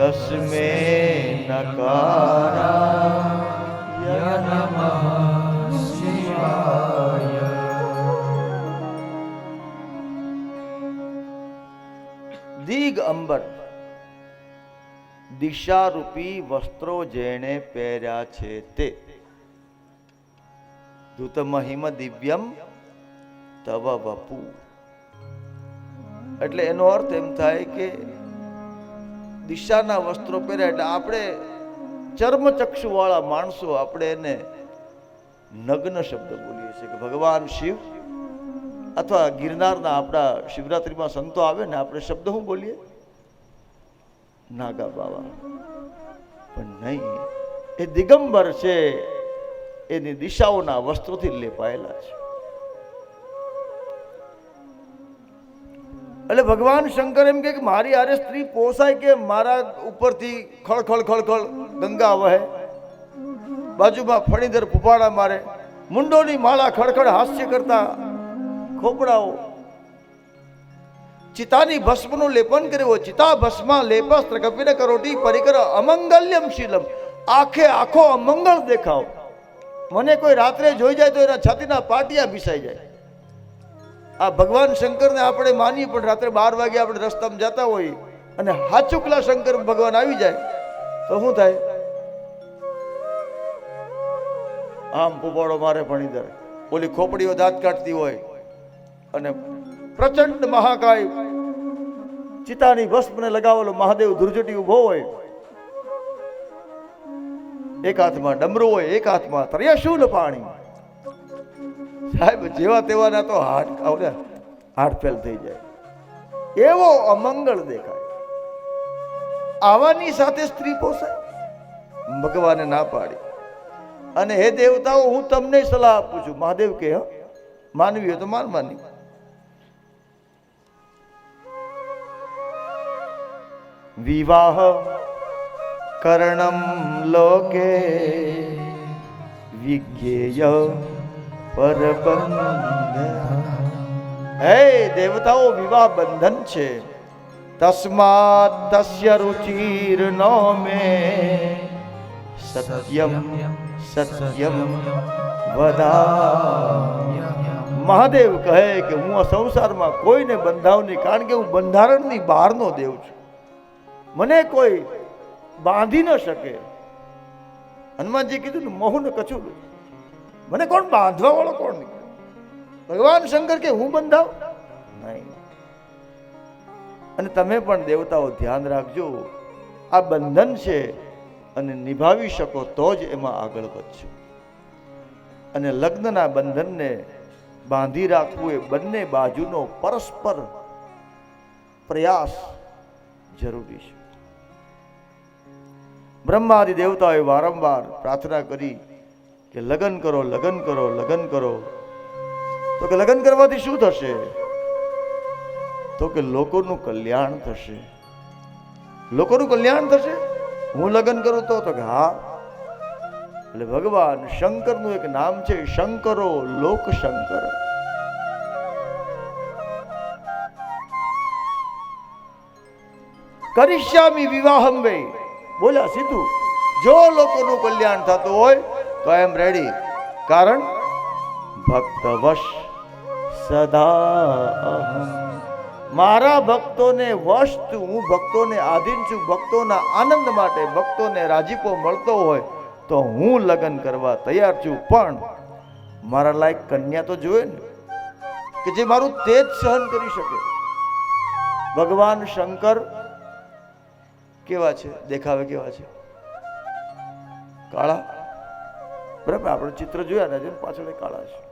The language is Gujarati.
તસ્મે નકારાય દિગ અંબર દિશારૂપી વસ્ત્રો જેણે પહેર્યા છે તે ધૂત મહિમ દિવ્યમ તવ વપુ એટલે એનો અર્થ એમ થાય કે દિશાના વસ્ત્રો પહેર્યા એટલે આપણે ચર્મચક્ષુવાળા માણસો આપણે એને નગ્ન શબ્દ બોલીએ છીએ કે ભગવાન શિવ અથવા ગિરનારના આપણા શિવરાત્રિમાં સંતો આવે ને આપણે શબ્દ શું બોલીએ? નાગા બાવા. પણ નહીં, એ દિગંબર છે, એની દિશાઓના વસ્ત્રોથી લેપાયેલા છે. એટલે ભગવાન શંકર એમ કે મારી આરે સ્ત્રી પોસાય કે મારા ઉપરથી ખળ ખળ ખળ ખળ ગંગા વહે. બાજુમાં ફણીધર ફૂફાડા મારે. મુંડોની માળા ખડખડ હાસ્ય કરતા ખોપડાઓ. ચિતાની ભસ્મનું લેપન કર્યો. ચિતા ભસ્મા લેપસ્ત્ર કપિને કરોટી પરિકર અમંગલ્યમ શીલમ. આખે આખો અમંગળ દેખાવ. મને કોઈ રાત્રે જોઈ જાય તો એના છાતીના પાટિયા ભીસાઈ જાય. આ ભગવાન શંકરને આપણે માનીએ પણ રાત્રે બાર વાગે આપણે રસ્તામાં જતા હોઈએ અને હાચુકલા શંકર ભગવાન આવી જાય, તો શું થાય? આમ પુપાડો મારે ભણીધર ઓલી ખોપડીઓ દાંત કાઢતી હોય અને પ્રચંડ મહાકાય. ચિતાની ભસ્મને લગાવેલો મહાદેવ ધુરજટી ઊભો હોય. એક હાથમાં ડમરું હોય, એક હાથમાં ત્રયશૂલ પાણી. સાહેબ, જેવા તેવાના તો હાથ આવડે હાર્ટ ફેલ થઈ જાય. એવો અમંગળ દેખાય. આવાની સાથે સ્ત્રી પોસાય ભગવાને ના પાડી. અને હે દેવતાઓ, હું તમને સલાહ આપું છું. મહાદેવ કે હ, માનવી તો માન માની. વિવાહ કર્ણમ લોકે વિજ્ઞેય પરબંધ. હે દેવતાઓ, વિવાહ બંધન છે. તસ્માત તસ્ય રુચિર નો મે સત્યમ સત્યમ વદા મહાદેવ કહે કે હું આ સંસારમાં કોઈને બંધાવ નહીં, કારણ કે હું બંધારણની બહારનો દેવ છું. મને કોઈ બાંધી ન શકે. હનુમાનજી કીધું ને, મોહન કછું મને કોણ બાંધવા વાળો કોણ નહીં? ભગવાન શંકર કે હું બંધાવ? નહીં. અને તમે પણ દેવતાઓ ધ્યાન રાખજો. આ બંધન છે અને નિભાવી શકો તો જ એમાં આગળ વધશો. અને લગ્નના બંધનને બાંધી રાખવું એ બંને બાજુનો પરસ્પર પ્રયાસ જરૂરી છે. બ્રહ્માદિ દેવતાઓએ વારંવાર પ્રાર્થના કરી કે લગ્ન કરો લગ્ન કરો લગ્ન કરો. તો કે લગ્ન કરવાથી શું થશે? તો કે લોકોનું કલ્યાણ થશે. લોકોનું કલ્યાણ થશે? હું લગ્ન કરું તો? કે હા. એટલે ભગવાન શંકરનું એક નામ છે, શંકરો લોક શંકર. કરિષ્યામી વિવાહમ વે. બોલ્યા સીધું. જો લોકોનું કલ્યાણ થતું હોય તો એમ રેડી કારણ ભક્તવશ સદા અહમ. મારા ભક્તોને વશ છું, હું ભક્તોને આધીન છું, ભક્તોના આનંદ માટે ભક્તોને રાજીપો મળતો હોય તો હું લગ્ન કરવા તૈયાર છું. પણ મારા લાયક કન્યા તો જોઈએ ને, કે જે મારું તેજ સહન કરી શકે. ભગવાન શંકર કેવા છે? દેખાવે કેવા છે? કાળા? બરાબર આપણે ચિત્ર જોયા ને પાછળ કાળા છે